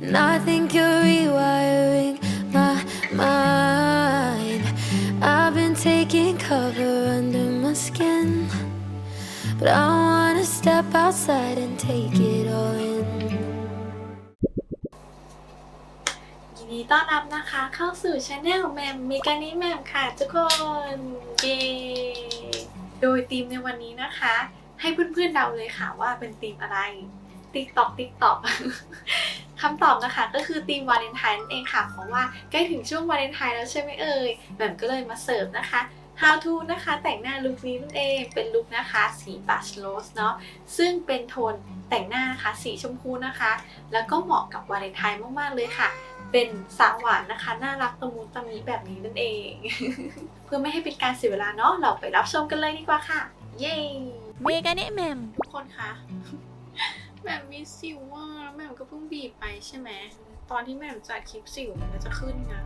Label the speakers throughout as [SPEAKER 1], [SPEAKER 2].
[SPEAKER 1] And I think you're rewiring my mind. I've been taking cover under my skin. But I wanna step outside and take it all in.
[SPEAKER 2] ยินดีต้อนรับนะคะเข้าสู่ช anel แมมมีการนี้แมมค่ะทุกคนเย้โดยธีมในวันนี้นะคะ ให้เพื่อนๆเดาเลยค่ะว่าเป็นธีมอะไรติ๊กตอกติ๊กตอก คำตอบนะคะก็คือธีมวาเลนไทน์นั่นเองค่ะ เพราะว่าใกล้ถึงช่วงวาเลนไทน์แล้วใช่ไหมเอ่ยแหม่มก็เลยมาเสิร์ฟนะคะ How to นะคะแต่งหน้าลุคนี้นั่นเองเป็นลุคนะคะสีบัชโรสเนาะซึ่งเป็นโทนแต่งหน้านะคะสีชมพูนะคะ แล้วก็เหมาะกับวาเลนไทน์มากๆเลยค่ะเป็นสาวหวานนะคะน่ารักตะมุตะมีแบบนี้นั่นเอง เพื่อไม่ให้เป็นการเสียเวลาเนาะเราไปรับชมกันเลยดีกว่าค่ะ เย้
[SPEAKER 3] เมกาเนะแมม
[SPEAKER 2] ทุกคนคะ แหม่มมีสิวว่าแล้วแหม่มก็เพิ่งบีบไปใช่ไหม ตอนที่แหม่มจัดคลิปสิวมันก็จะขึ้นนะ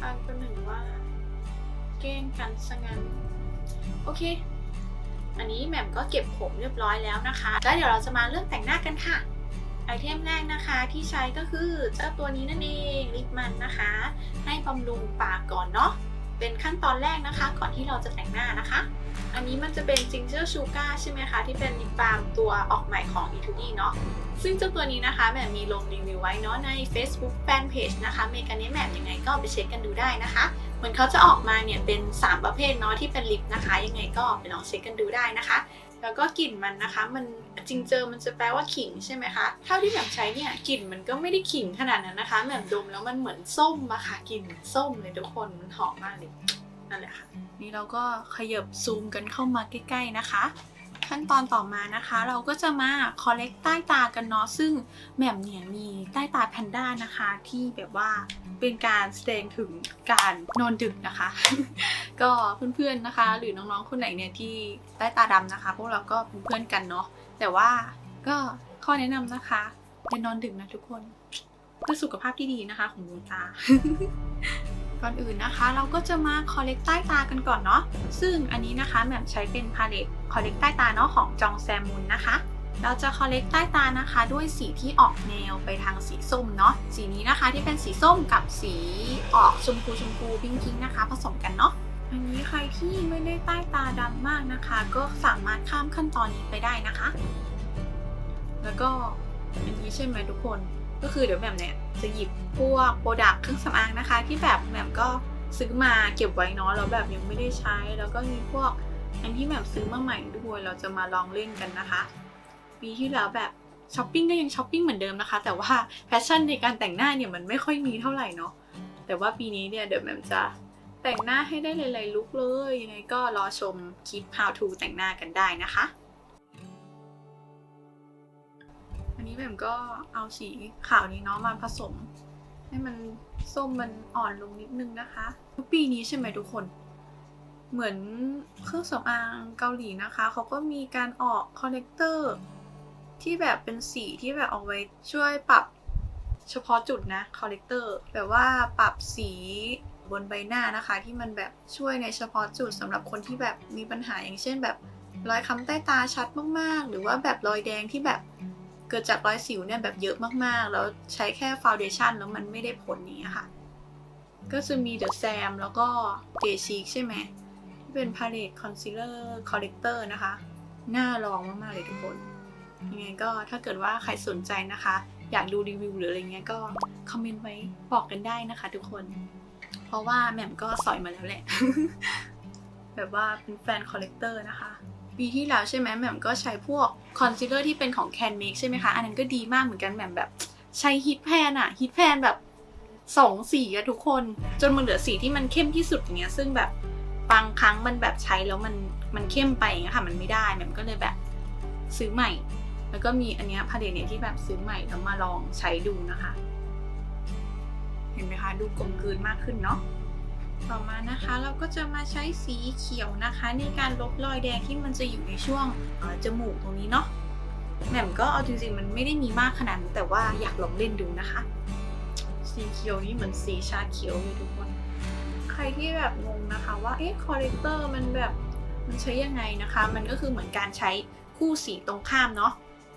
[SPEAKER 2] อันเป็นหนึ่งว่า แกล้งกันซะงั้น โอเค อันนี้แหม่มก็เก็บผมเรียบร้อยแล้วนะคะ แล้วเดี๋ยวเราจะมาเริ่มแต่งหน้ากันค่ะ ไอเทมแรกนะคะที่ใช้ก็คือเจ้าตัวนี้นั่นเองลิปมันนะคะ ให้บำรุงปากก่อนเนาะ เป็นขั้นตอนแรกนะคะ ก่อนที่เราจะแต่งหน้านะคะ อันนี้มันจะเป็น Ginger Sugar ใช่ไหมคะที่เป็นลิปบาล์มตัวออกใหม่ของ e 2 d เนาะซึ่งเจ้าตัวนี้นะคะแม่มีลงรีวิวไว้เนาะใน Facebook Fanpage นะคะเมกาเนแม่ยังไงก็ไปเช็คกันดูได้นะคะเหมือนเขาจะออกมาเนี่ยเป็น 3 ประเภทเนาะที่เป็นลิปนะคะ ยังไงก็ไปลองเช็คกันดูได้นะคะ แล้วก็กลิ่นมันนะคะ มันจริงเจอมันจะแปลว่าขิงใช่ไหมคะ เท่าที่แหม่มใช้เนี่ยกลิ่นมันก็ไม่ได้ขิงขนาดนั้นนะคะแหม่มดมแล้วมันเหมือนส้มอะค่ะกลิ่นส้มเลยทุกคนมันหอมมากเลยนั่นแหละค่ะนี่เราก็ขยับซูมกันเข้ามาใกล้ๆนะคะขั้นตอนต่อมานะคะ เราก็จะมาคอลเลกใต้ตากันเนาะซึ่งแหม่มเนี่ยมีใต้ตาแพนด้านะคะ ที่แบบว่าเป็นการแสดงถึงการนอนดึกนะคะ ก็เพื่อนๆนะคะ หรือน้องๆคนไหนเนี่ยที่ใต้ตาดำนะคะ พวกเราก็เป็นเพื่อนกันเนาะแต่ว่าก็ข้อแนะนำนะคะอย่านอนดึกนะทุกคนเพื่อสุขภาพที่ดีนะคะของดวงตา ก่อนอื่นนะคะ เราก็จะมาคอลเลกใต้ตากันก่อนเนาะซึ่งอันนี้นะคะแหม่มใช้เป็นพาเลตคอลเลกใต้ตาเนาะของจองแซมุนนะคะเราจะคอลเลกใต้ตานะคะ ด้วยสีที่ออกแนวไปทางสีส้มเนาะสีนี้นะคะที่เป็นสีส้มกับสีออกชมพูชมพูพิงพิงนะคะ ผสมกันเนาะ อันนี้ใครที่ไม่ได้ใต้ตาดำมากนะคะ ก็สามารถข้ามขั้นตอนนี้ไปได้นะคะ แล้วก็อันนี้ใช่ไหมทุกคนก็คือเดี๋ยวแหม่มเนี่ยจะหยิบพวกโปรดักต์เครื่องสำอางนะคะ ที่แบบแหม่มก็ซื้อมาเก็บไว้เนาะแล้วแบบยังไม่ได้ใช้ แล้วก็มีพวกอันที่แหม่มซื้อมาใหม่ด้วยเราจะมาลองเล่นกันนะคะปีที่แล้วแบบช้อปปิ้งก็ยังช้อปปิ้งเหมือนเดิมนะคะ แต่ว่าแพชชั่นในการแต่งหน้าเนี่ยมันไม่ค่อยมีเท่าไหร่เนาะแต่ว่าปีนี้เนี่ยเดี๋ยวแหม่มจะ แต่งหน้าให้ได้หลายๆลุคเลยยังไงก็รอชมคลิป how to แต่งหน้ากันได้นะคะอันนี้แหม่มก็เอาสีขาวนี้เนาะมาผสม ให้มันส้มมันอ่อนลงนิดนึงนะคะปีนี้ใช่ไหมทุกคน เหมือนเครื่องสำอางเกาหลีนะคะ เขาก็มีการออกคอนเนคเตอร์ที่แบบเป็นสีที่แบบเอาไว้ช่วยปรับเฉพาะจุดนะคอนเนคเตอร์แบบว่าปรับสี บนใบหน้านะคะ ที่มันแบบช่วยในเฉพาะจุดสำหรับคนที่แบบมีปัญหาอย่างเช่น แบบรอยค้ำใต้ตาชัดมากๆ หรือว่าแบบรอยแดงที่แบบเกิดจากรอยสิวเนี่ยแบบเยอะมากๆ แล้วใช้แค่ฟาวเดชั่นแล้วมันไม่ได้ผลนี้ค่ะ ก็จะมี The Sam แล้วก็ Day Chic ใช่ไหมที่เป็น Palette Concealer Corrector นะคะ น่าลองมาก ๆ เลยทุกคน ยังไงก็ถ้าเกิดว่าใครสนใจนะคะ อยากดูรีวิวหรืออะไรเงี้ยก็ คอมเมนต์ไว้บอกกันได้นะคะทุกคน เพราะว่าแหม่มก็สอยมาแล้วแหละ แบบว่าเป็นแฟนคอลเลกเตอร์นะคะปีที่แล้วใช่ไหมแหม่มก็ใช้พวกคอนซีลเลอร์ที่เป็นของ Can Make ใช่ไหมคะ อันนั้นก็ดีมากเหมือนกันแหม่มแบบใช้ฮิตแพนอะฮิตแพนแบบสองสีอะทุกคน จนมันเหลือสีที่มันเข้มที่สุดอย่างเงี้ย ซึ่งแบบบางครั้งมันแบบใช้แล้วมันมันเข้มไปอย่างเงี้ยค่ะ มันไม่ได้แหม่มก็เลยแบบซื้อใหม่ แล้วก็มีอันเนี้ยพาเลตเนี่ยที่แบบซื้อใหม่แล้วมาลองใช้ดูนะคะ เห็นไหมคะ ดูกลมกลืนมากขึ้นเนาะต่อมานะคะ เราก็จะมาใช้สีเขียวนะคะ ในการลบรอยแดงที่มันจะอยู่ในช่วงจมูกตรงนี้เนาะแหม่มก็เอาจริงๆมันไม่ได้มีมากขนาดนั้นแต่ว่าอยากลองเล่นดูนะคะ สีเขียวนี่เหมือนสีชาเขียวเลยทุกคน ใครที่แบบงงนะคะว่าเอ๊ะคอเลกเตอร์มันแบบมันใช้ยังไงนะคะ มันก็คือเหมือนการใช้คู่สีตรงข้ามเนาะ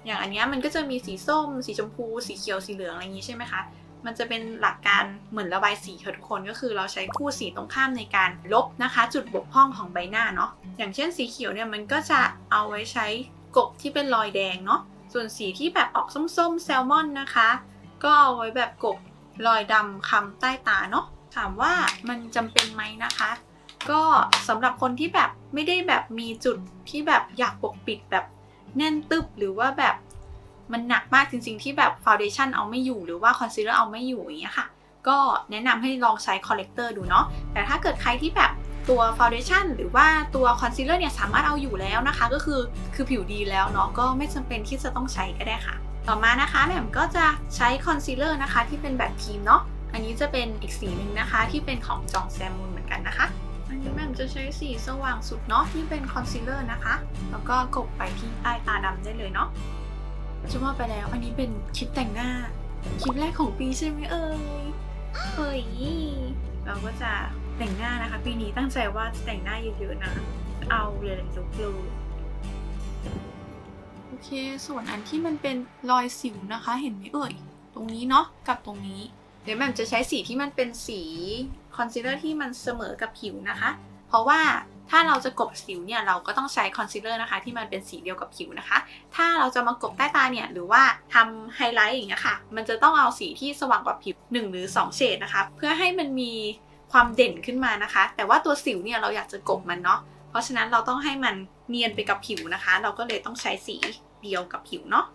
[SPEAKER 2] อย่างอันเนี้ยมันก็จะมีสีส้ม สีชมพู สีเขียวสีเหลืองอะไรอย่างนี้ใช่ไหมคะ มันจะเป็นหลักการเหมือนระบายสีค่ะทุกคนก็คือเราใช้คู่สีตรงข้ามในการลบนะคะ จุดบกพร่องของใบหน้าเนาะอย่างเช่นสีเขียวเนี่ยมันก็จะเอาไว้ใช้กบที่เป็นรอยแดงเนาะส่วนสีที่แบบออกส้มๆแซลมอนนะคะ ก็เอาไว้แบบกบรอยดำคำใต้ตาเนาะถามว่ามันจำเป็นไหมนะคะ ก็สำหรับคนที่แบบไม่ได้แบบมีจุดที่แบบอยากปกปิดแบบแน่นตึบหรือว่าแบบ มันหนักมากจริง ๆ ที่แบบฟาวเดชั่นเอาไม่อยู่หรือว่าคอนซีลเลอร์เอาไม่อยู่อย่างเงี้ยค่ะ ก็แนะนำให้ลองใช้คอลเลกเตอร์ดูเนาะแต่ถ้าเกิดใครที่แบบตัวฟาวเดชั่นหรือว่าตัวคอนซีลเลอร์เนี่ยสามารถเอาอยู่แล้วนะคะ ก็คือคือผิวดีแล้วเนาะก็ไม่จำเป็นที่จะต้องใช้ก็ได้ค่ะ ต่อมานะคะแหม่มก็จะใช้คอนซีลเลอร์นะคะที่เป็นแบบครีมเนาะอันนี้จะเป็นอีกสีหนึ่งนะคะ ที่เป็นของจองแซมมูนเหมือนกันนะคะ อันนี้แม่มจะใช้สีสว่างสุดเนาะที่เป็นคอนซีลเลอร์นะคะ แล้วก็กบไปที่ใต้ตาดำได้เลยเนาะ จะว่าไปแล้วอันนี้เป็นคลิปแต่งหน้า คลิปแรกของปีใช่ไหมเอ่ยเฮ้ยเราก็จะแต่งหน้านะคะ ปีนี้ตั้งใจว่าจะแต่งหน้าเยอะๆนะ เอาเลยเลยลุกเลยโอเค ส่วนอันที่มันเป็นรอยสิวนะคะ เห็นไหมเอ่ย ตรงนี้เนาะกับตรงนี้ เดี๋ยวแม่จะใช้สีที่มันเป็นสีคอนซีลเลอร์ที่มันเสมอกับผิวนะคะ เพราะว่า ถ้าเราจะกบสิวเนี่ยเราก็ต้องใช้คอนซีลเลอร์นะคะที่มันเป็นสีเดียวกับผิวนะคะ ถ้าเราจะมากบใต้ตาเนี่ยหรือว่าทำไฮไลท์อย่างเงี้ยค่ะ มันจะต้องเอาสีที่สว่างกว่าผิว 1 หรือ 2 เฉดนะคะ เพื่อให้มันมีความเด่นขึ้นมานะคะ แต่ว่าตัวสิวเนี่ยเราอยากจะกบมันเนาะ เพราะฉะนั้นเราต้องให้มันเนียนไปกับผิวนะคะ เราก็เลยต้องใช้สีเดียวกับผิวเนาะ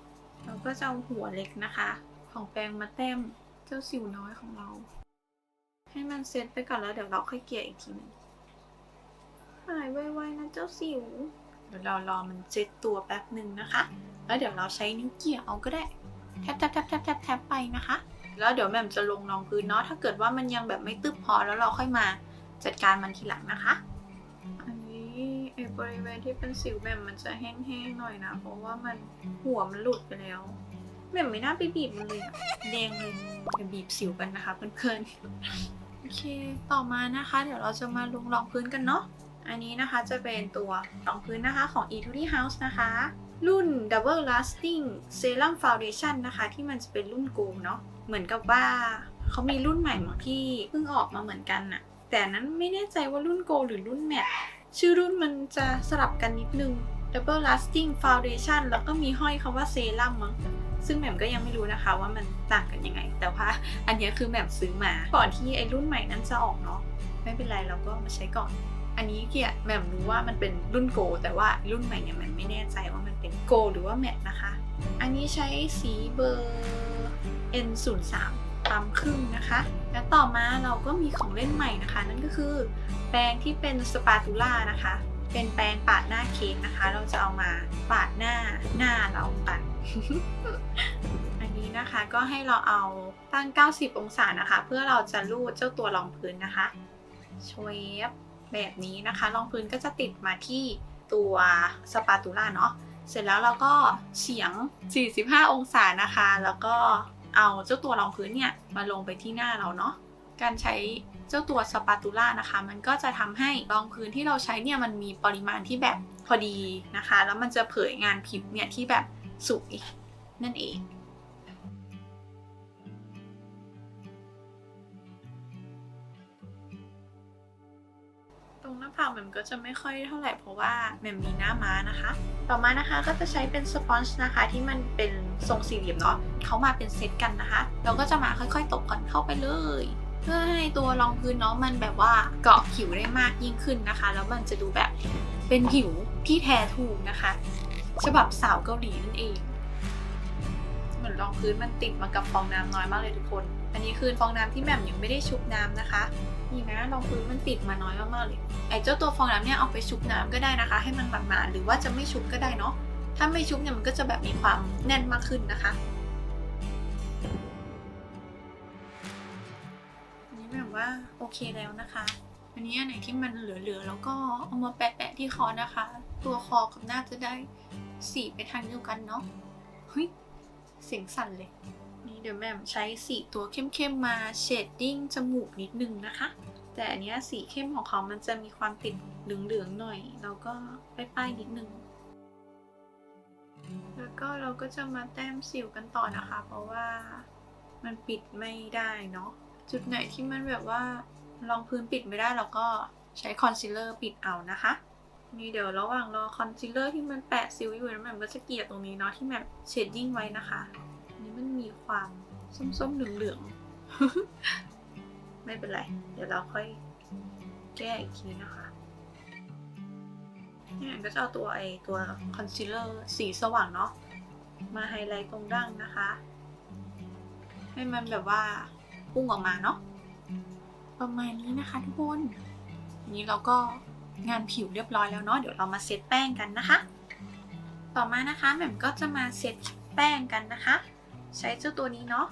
[SPEAKER 2] เราก็จะเอาหัวเล็กนะคะ ของแปรงมาแต้มเจ้าสิวน้อยของเรา ให้มันเซตไปก่อนแล้วเดี๋ยวเราค่อยเกลี่ยอีกทีหนึงายไวๆนะเจ้าสิว เดี๋ยวเรารอมันเซตตัวแป๊บหนึ่งนะคะ แล้วเดี๋ยวเราใช้นิ้วเกี่ยเอาก็ได้ แทบแทบแทบแทบแทบแทบไปนะคะ แล้วเดี๋ยวแหม่มจะลงรองพื้นเนาะ ถ้าเกิดว่ามันยังแบบไม่ตึบพอแล้วเราค่อยมาจัดการมันทีหลังนะคะ อันนี้ไอ้บริเวณที่เป็นสิวแหม่มมันจะแห้งๆหน่อยนะ เพราะว่ามันหัวมันหลุดไปแล้วแหม่มไม่น่าไปบีบมันเลยอะแดงเลยไปบีบสิวกันนะคะเพื่อนๆ โอเค ต่อมานะคะ เดี๋ยวเราจะมาลงรองพื้นกันเนาะ อันนี้นะคะจะเป็นตัวรองพื้นนะคะของ e t u d y House นะคะ รุ่น Double Lasting Serum Foundation นะคะ ที่มันจะเป็นรุ่นโกลเนาะเหมือนกับว่าเขามีรุ่นใหม่มาที่เพิ่งออกมาเหมือนกันน่ะ แต่นั้นไม่แน่ใจว่ารุ่นโกหรือรุ่นแมทชื่อรุ่นมันจะสลับกันนิดนึง Double Lasting Foundation แล้วก็มีห้อยคำว่าเซรั่มมั้งซึ่งแหม่มก็ยังไม่รู้นะคะว่ามันต่างกันยังไง แต่ว่าอันนี้คือแหม่มซื้อมาก่อนที่ไอ้รุ่นใหม่นั้นจะออกเนาะไม่เป็นไรเราก็มาใช้ก่อน อันนี้เกียร์แหม่มรู้ว่ามันเป็นรุ่นโก แต่ว่ารุ่นใหม่เนี่ยแม่มไม่แน่ใจว่ามันเป็นโก หรือว่าแมทนะคะ อันนี้ใช้สีเบอร์ N03 ปั๊มครึ่งนะคะ แล้วต่อมาเราก็มีของเล่นใหม่นะคะ นั่นก็คือแปรงที่เป็นสปาตูล่านะคะ เป็นแปรงปาดหน้าเค้กนะคะ เราจะเอามาปาดหน้าหน้าเรากันอันนี้นะคะก็ให้เราเอาตั้ง 90 องศานะคะ เพื่อเราจะลูดเจ้าตัวรองพื้นนะคะชเวฟ แบบนี้นะคะรองพื้นก็จะติดมาที่ตัวสปาตูล่าเนาะเสร็จแล้วเราก็เฉียง 45 องศานะคะ แล้วก็เอาเจ้าตัวรองพื้นเนี่ยมาลงไปที่หน้าเราเนาะการใช้เจ้าตัวสปาตูล่านะคะ มันก็จะทำให้รองพื้นที่เราใช้เนี่ยมันมีปริมาณที่แบบพอดีนะคะ แล้วมันจะเผยงานผิวเนี่ยที่แบบสวยนั่นเอง แม่มก็จะไม่ค่อยเท่าไหร่เพราะว่าแหม่มมีหน้าม้านะคะ ต่อมานะคะก็จะใช้เป็นสปอนจ์นะคะที่มันเป็นทรงสี่เหลี่ยมเนาะเขามาเป็นเซตกันนะคะ เราก็จะมาค่อยๆตบกันเข้าไปเลย เพื่อให้ตัวรองพื้นเนาะมันแบบว่าเกาะผิวได้มากยิ่งขึ้นนะคะ แล้วมันจะดูแบบเป็นผิวที่แท้ถูกนะคะ ฉบับสาวเกาหลีนั่นเองเหมือนรองพื้นมันติดมากับฟองน้ำน้อยมากเลยทุกคน อันนี้คือฟองน้ำที่แหม่มยังไม่ได้ชุบน้ำนะคะ นี่นะรองพื้นมันติดมาน้อยมากๆเลย ไอ้เจ้าตัวฟองน้ำเนี่ยเอาไปชุบน้ำก็ได้นะคะ ให้มันหมาดๆหรือว่าจะไม่ชุบก็ได้เนาะ ถ้าไม่ชุบเนี่ยมันก็จะแบบมีความแน่นมากขึ้นนะคะอันนี้แบบว่าโอเคแล้วนะคะอันนี้อันไหนที่มันเหลือๆแล้วก็เอามาแปะๆที่คอนะคะ ตัวคอกับหน้าจะได้สีไปทางเดียวกันเนาะ เฮ้ยเสียงสั่นเลย เดี๋ยวแม่มใช้สีตัวเข้มๆมาเชดดิ้งจมูกนิดนึงนะคะ แต่อันนี้สีเข้มของเขามันจะมีความติดเหลืองๆหน่อย แล้วก็ป้ายๆนิดนึง แล้วก็เราก็จะมาแต้มสิวกันต่อนะคะ เพราะว่ามันปิดไม่ได้เนาะ จุดไหนที่มันแบบว่ารองพื้นปิดไม่ได้เราก็ใช้คอนซีลเลอร์ปิดเอานะคะนี่เดี๋ยวระหว่างรอคอนซีลเลอร์ที่มันแปะซิวอยู่นะแหม่มก็จะเกลี่ยตรงนี้เนาะที่แบบเชดดิ้งไว้นะคะ นี้มันมีความส้มๆเหลืองๆ ไม่เป็นไร เดี๋ยวเราค่อยแก้อีกทีนะคะนี่แหม่มก็จะเอาตัวไอตัวคอนซีลเลอร์สีสว่างเนาะมาไฮไลท์ตรงดั้งนะคะ ให้มันแบบว่าพุ่งออกมาเนาะประมาณนี้นะคะทุกคนนนี้เราก็งานผิวเรียบร้อยแล้วเนาะเดี๋ยวเรามาเซตแป้งกันนะคะ ต่อมานะคะแหม่มก็จะมาเซตแป้งกันนะคะ ใช้เจ้าตัวนี้เนาะ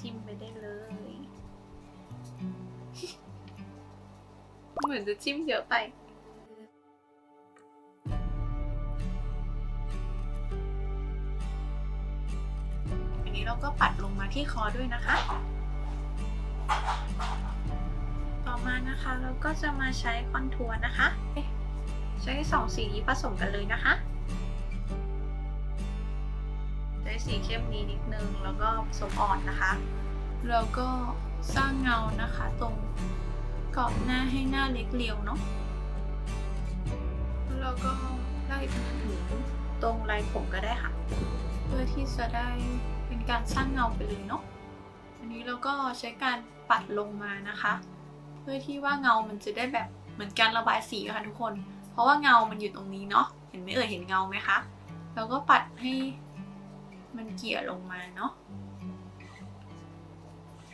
[SPEAKER 2] จิ้มไปได้เลย เหมือนจะจิ้มเยอะไปอันนี้เราก็ปัดลงมาที่คอด้วยนะคะ ต่อมานะคะเราก็จะมาใช้คอนทัวร์นะคะ ใช้สองสีนี้ผสมกันเลยนะคะ ใช้สีเข้มนี้นิดนึง แล้วก็ผสมอ่อนนะคะ แล้วก็สร้างเงานะคะ ตรงกรอบหน้าให้หน้าเล็กเรียวเนาะแล้วก็ไล่ไปถึงตรงลายผมก็ได้ค่ะ เพื่อที่จะได้เป็นการสร้างเงาไปเลยเนาะอันนี้เราก็ใช้การปัดลงมานะคะ เพื่อที่ว่าเงามันจะได้แบบเหมือนการระบายสีค่ะทุกคน เพราะว่าเงามันอยู่ตรงนี้เนาะเห็นไหมเอ่ยเห็นเงาไหมคะเราก็ปัดให้ มันเกี่ยลงมาเนาะ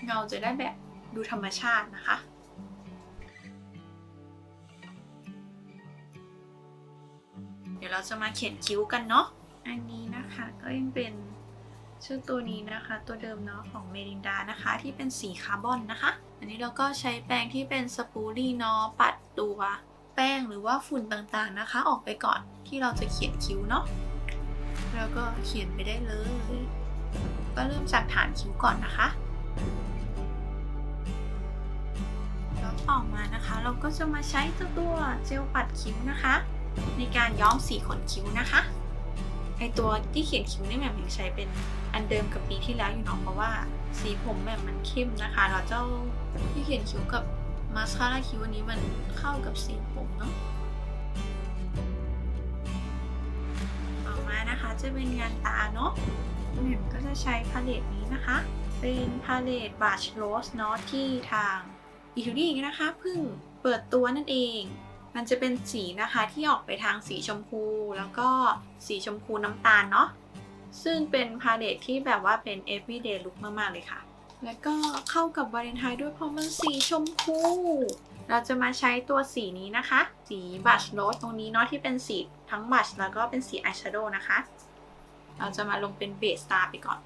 [SPEAKER 2] เงาจะได้แบบดูธรรมชาตินะคะเดี๋ยวเราจะมาเขียนคิ้วกันเนาะ อันนี้นะคะก็ยังเป็นชื่อตัวนี้นะคะ ตัวเดิมเนาะของเมรินดานะคะที่เป็นสีคาร์บอนนะคะ อันนี้เราก็ใช้แปรงที่เป็นสปูรี่เนาะปัดตัวแป้งหรือว่าฝุ่นต่างๆนะคะ ออกไปก่อนที่เราจะเขียนคิ้วเนาะ แล้วก็เขียนไปได้เลย ก็เริ่มจากฐานคิ้วก่อนนะคะแล้วต่อมานะคะ เราก็จะมาใช้ตัวเจลปัดคิ้วนะคะ ในการย้อมสีขนคิ้วนะคะไอตัวที่เขียนคิ้วนี่แหม่มยังใช้เป็นอันเดิมกับปีที่แล้วอยู่เนาะเพราะว่าสีผมแหม่มมันเข้มนะคะแล้วเจ้าที่เขียนคิ้วกับมาสคาร่าคิ้วอันนี้มันเข้ากับสีผมเนาะ จะเป็นงานตาเนาะแหม่มก็จะใช้พาเลตนี้นะคะ เป็นพาเลตบ s ชโรสเนาะที่ทางอีทูดี้นะคะเพิ่งเปิดตัวนั่นเอง มันจะเป็นสีนะคะที่ออกไปทางสีชมพู แล้วก็สีชมพูน้ำตาลเนาะซึ่งเป็นพาเลทที่แบบว่าเป็น everyday look มากๆเลยค่ะ แล้วก็เข้ากับวาเลนไทน์ด้วยเพราะมันสีชมพู เราจะมาใช้ตัวสีนี้นะคะ สีบัชโรสตรงนี้เนาะที่เป็นสีทั้งบัชแล้วก็เป็นสีอายแชโดว์นะคะ เราจะมาลงเป็นเบสตาไปก่อน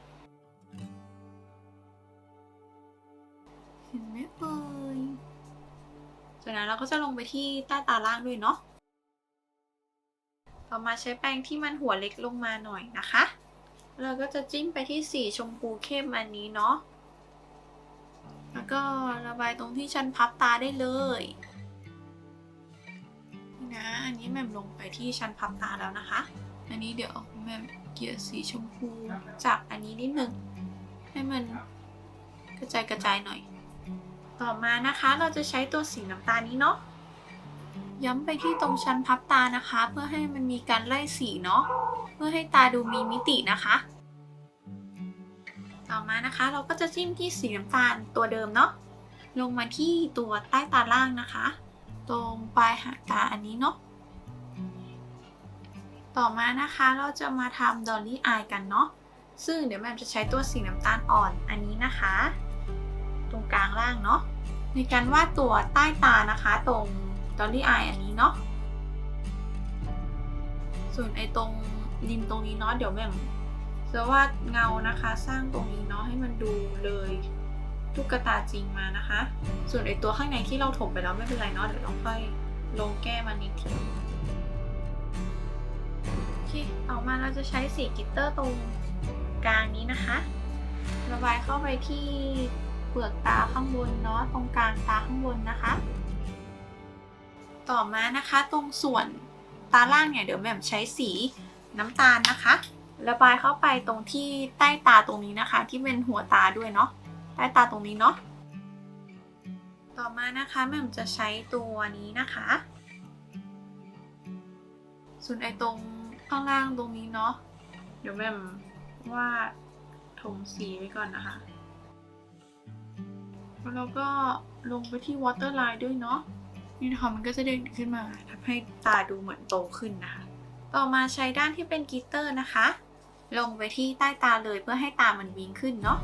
[SPEAKER 2] เห็นไหมเอ่ยจากนั้นเราก็จะลงไปที่ใต้ตาล่างด้วยเนาะ ต่อมาใช้แปรงที่มันหัวเล็กลงมาหน่อยนะคะ เราก็จะจิ้มไปที่สีชมพูเข้มอันนี้เนาะ แล้วก็ระบายตรงที่ชั้นพับตาได้เลยนะ อันนี้แม่มลงไปที่ชั้นพับตาแล้วนะคะ อันนี้เดี๋ยวแม่ม เกลี่ยสีชมพูจากอันนี้นิดนึง ให้มันกระจายกระจายหน่อย ต่อมานะคะเราจะใช้ตัวสีน้ำตาลนี้เนาะย้ำไปที่ตรงชั้นพับตานะคะ เพื่อให้มันมีการไล่สีเนาะเพื่อให้ตาดูมีมิตินะคะ ต่อมานะคะเราก็จะจิ้มที่สีน้ำตาลตัวเดิมเนาะลงมาที่ตัวใต้ตาล่างนะคะ ตรงปลายหางตาอันนี้เนาะ ต่อมานะคะเราจะมาทำดอลลี่อายกันเนาะ ซึ่งเดี๋ยวแม่จะใช้ตัวสีน้ำตาลอ่อนอันนี้นะคะ ตรงกลางล่างเนาะ ในการวาดตัวใต้ตานะคะ ตรงดอลลี่อายอันนี้เนาะ ส่วนไอ้ตรงริมตรงนี้เนาะเดี๋ยวแม่จะวาดเงานะคะ สร้างตรงนี้เนาะให้มันดูเลยตุ๊กตาจริงมานะคะ ส่วนไอ้ตัวข้างในที่เราถมไปแล้วไม่เป็นไรเนาะเดี๋ยวเราค่อยลงแก้มันอีกที เคต่อมาเราจะใช้สีกิตเตอร์ตรงกลางนี้นะคะ ระบายเข้าไปที่เปลือกตาข้างบนเนาะตรงกลางตาข้างบนนะคะ ต่อมานะคะตรงส่วนตาล่างเนี่ยเดี๋ยวแหม่มใช้สีน้ำตาลนะคะ ระบายเข้าไปตรงที่ใต้ตาตรงนี้นะคะ ที่เป็นหัวตาด้วยเนาะใต้ตาตรงนี้เนาะต่อมานะคะแม่มจะใช้ตัวนี้นะคะ ส่วนไอตรง ข้างล่างตรงนี้เนาะ เดี๋ยวแม่มวาดถมสีไว้ก่อนนะคะ แล้วก็ลงไปที่ waterline ด้วยเนาะนี่นะคะมันก็จะเด้งขึ้นมาทำให้ตาดูเหมือนโตขึ้นนะคะ ต่อมาใช้ด้านที่เป็นกิตเตอร์นะคะ ลงไปที่ใต้ตาเลยเพื่อให้ตามันวิงขึ้นเนาะ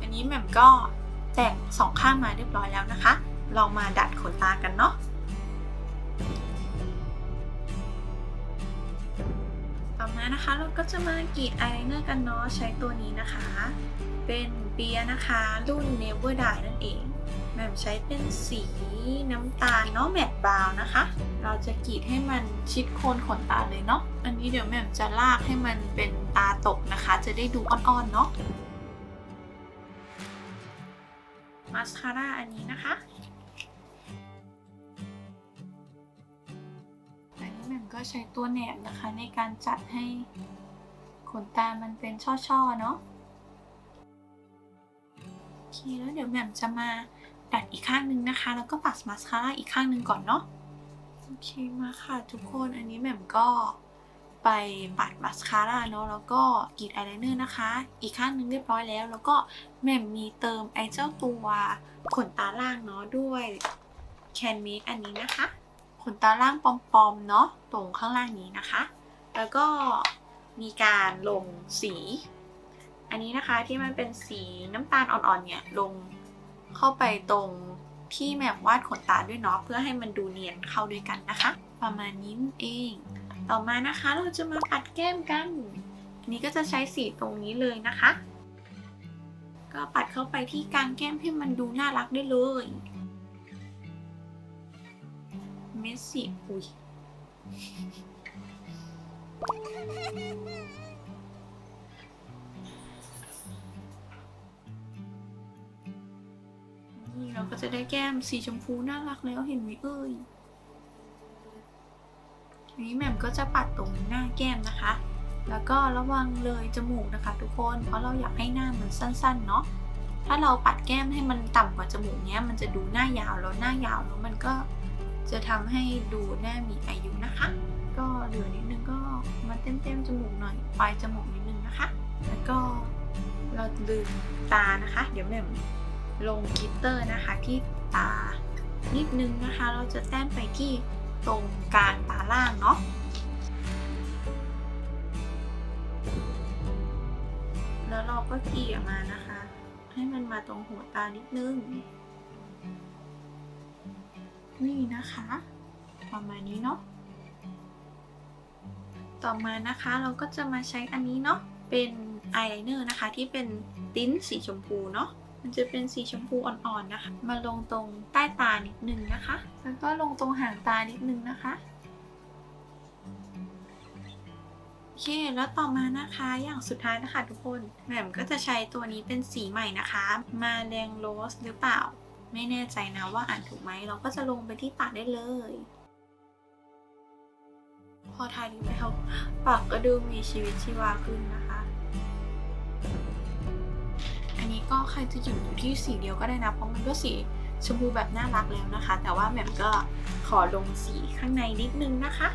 [SPEAKER 2] อันนี้แหม่มก็ แต่งสองข้างมาเรียบร้อยแล้วนะคะ เรามาดัดขนตากันเนาะต่อมานะคะเราก็จะมากรีดอายไลเนอร์กันเนาะใช้ตัวนี้นะคะ เป็นเปียนะคะรุ่น Never Die นั่นเองแหม่มใช้เป็นสีน้ำตาลเนาะแมตต์บราวน์นะคะ เราจะกรีดให้มันชิดโคนขนตาเลยเนาะอันนี้เดี๋ยวแหม่มจะลากให้มันเป็นตาตกนะคะ จะได้ดูอ่อนๆเนาะ มาสคาร่าอันนี้นะคะ อันนี้แหม่มก็ใช้ตัวแหนบนะคะในการจัดให้ขนตามันเป็นช่อๆเนาะโอเคแล้วเดี๋ยวแหม่มจะมาดัดอีกข้างหนึ่งนะคะ แล้วก็ปัดมาสคาร่าอีกข้างหนึ่งก่อนเนาะ โอเคมาค่ะทุกคน อันนี้แหม่มก็ ไปปัดมาสคาร่าเนาะแล้วก็กรีดอายไลเนอร์นะคะ อีกข้างนึงเรียบร้อยแล้ว แล้วก็แม่มมีเติมไอเจ้าตัวขนตาล่างเนาะด้วยแคนเม e อันนี้นะคะ ขนตาล่างปอมๆเนาะตรงข้างล่างนี้นะคะ แล้วก็มีการลงสี อันนี้นะคะที่มันเป็นสีน้ำตาลอ่อนๆเนี่ยลงเข้าไปตรงที่แมมวาดขนตาด้วยเนาะเพื่อให้มันดูเนียนเข้าด้วยกันนะคะ ประมาณนี้เอง ต่อมานะคะเราจะมาปัดแก้มกัน อันนี้ก็จะใช้สีตรงนี้เลยนะคะ ก็ปัดเข้าไปที่กลางแก้มให้มันดูน่ารักได้เลย เมสซี่อุ้ยนี่เราก็จะได้แก้มสีชมพูน่ารักแล้วเห็นไหมเอ่ย อันนี้แหม่มก็จะปัดตรงหน้าแก้มนะคะ แล้วก็ระวังเลยจมูกนะคะ ทุกคน เพราะเราอยากให้หน้ามันสั้นๆเนาะ ถ้าเราปัดแก้มให้มันต่ำกว่าจมูกเนี้ย มันจะดูหน้ายาวแล้วหน้ายาวแล้วมันก็จะทำให้ดูหน้ามีอายุนะคะ ก็เหลือนิดนึงก็มาเต็มๆจมูกหน่อย ปลายจมูกนิดนึงนะคะ แล้วก็เราลืมตานะคะ เดี๋ยวแหม่มลงกิตเตอร์นะคะที่ตานิดนึงนะคะ เราจะแต้มไปที่ ตรงกลางตาล่างเนาะแล้วเราก็เกี่ยมานะคะ ให้มันมาตรงหัวตานิดนึง นี่นะคะ ประมาณนี้เนาะต่อมานะคะเราก็จะมาใช้อันนี้เนาะเป็นอายไลเนอร์นะคะที่เป็นติ้นสีชมพูเนาะ มันจะเป็นสีชมพูอ่อนๆนะคะ มาลงตรงใต้ตานิดนึงนะคะ แล้วก็ลงตรงหางตานิดนึงนะคะโอเค แล้วต่อมานะคะอย่างสุดท้ายนะคะทุกคนแหม่มก็จะใช้ตัวนี้เป็นสีใหม่นะคะ มาแรงโรสหรือเปล่า ไม่แน่ใจนะว่าอ่านถูกไหม เราก็จะลงไปที่ปากได้เลย พอทายดีแล้วปากก็ดูมีชีวิตชีวาขึ้นนะคะ ก็ใครจะหยุดอยู่ที่สีเดียวก็ได้นะ เพราะมันก็สีชมพูแบบน่ารักแล้วนะคะ แต่ว่าแหม่มก็ขอลงสีข้างในนิดนึงนะคะ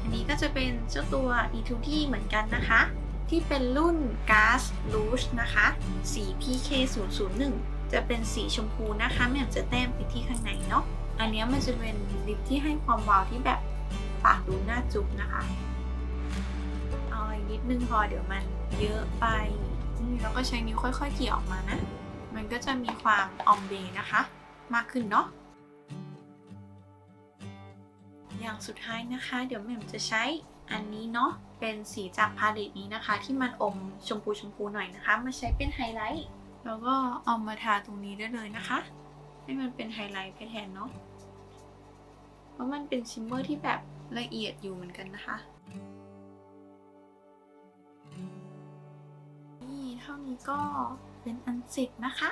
[SPEAKER 2] อันนี้ก็จะเป็นเจ้าตัว e 2 t เหมือนกันนะคะ ที่เป็นรุ่น Gas Rouge นะคะ สี PK 0 0 1จะเป็นสีชมพูนะคะแหม่มจะแต้มไปที่ข้างในเนาะ อันนี้มันจะเป็นลิปที่ให้ความวาวที่แบบปากดูน่าจุ๊บนะคะ เอาอีกนิดนึงพอเดี๋ยวมันเยอะไป แล้วก็ใช้นิ้วค่อยๆเกี่ยออกมานะ มันก็จะมีความออมเบนะคะ มากขึ้นเนาะ อย่างสุดท้ายนะคะ เดี๋ยวแม่มจะใช้อันนี้เนาะ เป็นสีจากพาเลตนี้นะคะ ที่มันอมชมพูชมพูหน่อยนะคะ มาใช้เป็นไฮไลท์ แล้วก็เอามาทาตรงนี้ได้เลยนะคะ ให้มันเป็นไฮไลท์ไปแทนเนาะ เพราะมันเป็นชิมเมอร์ที่แบบละเอียดอยู่เหมือนกันนะคะ นี่เท่านี้ก็เป็นอันเสร็จนะคะ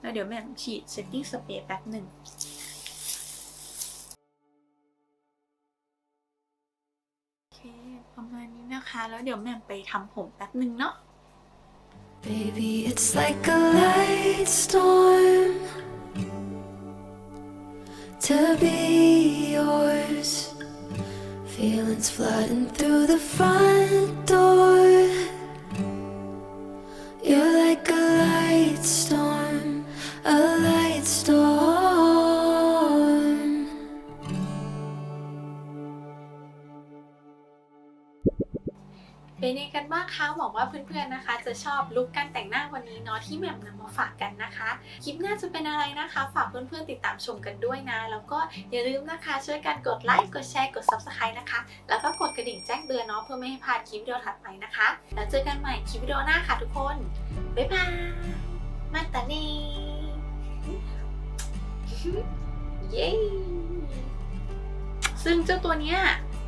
[SPEAKER 2] แล้วเดี๋ยวแม่ฉีดเซตติ้งสเปรย์แป๊บหนึ่งโอเค ประมาณนี้นะคะ แล้วเดี๋ยวแม่ไปทำผมแป๊บหนึ่งเนาะ
[SPEAKER 1] Baby, it's like a light storm to be yours. Feelings flooding through the front door.
[SPEAKER 2] กันบ้างคะหวังว่าเพื่อนๆนะคะ จะชอบลุคการแต่งหน้าวันนี้เนาะที่แหม่มนำมาฝากกันนะคะ คลิปหน้าจะเป็นอะไรนะคะ ฝากเพื่อนๆติดตามชมกันด้วยนะ แล้วก็อย่าลืมนะคะช่วยกันกดไลค์กดแชร์กด subscribe นะคะ แล้วก็กดกระดิ่งแจ้งเตือนเนาะเพื่อไม่ให้พลาดคลิปวิดีโอถัดไปนะคะ แล้วเจอกันใหม่คลิปวิดีโอหน้าค่ะทุกคนบ๊ายบายมาตาเน่เย้ซึ่งเจ้าตัวเนี้ย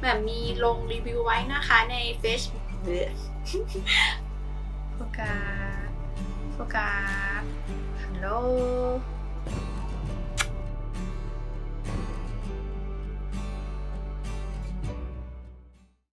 [SPEAKER 2] แบบมีลงรีวิวไว้นะคะใน Facebook โฟกัสโฟกัสฮัลโหล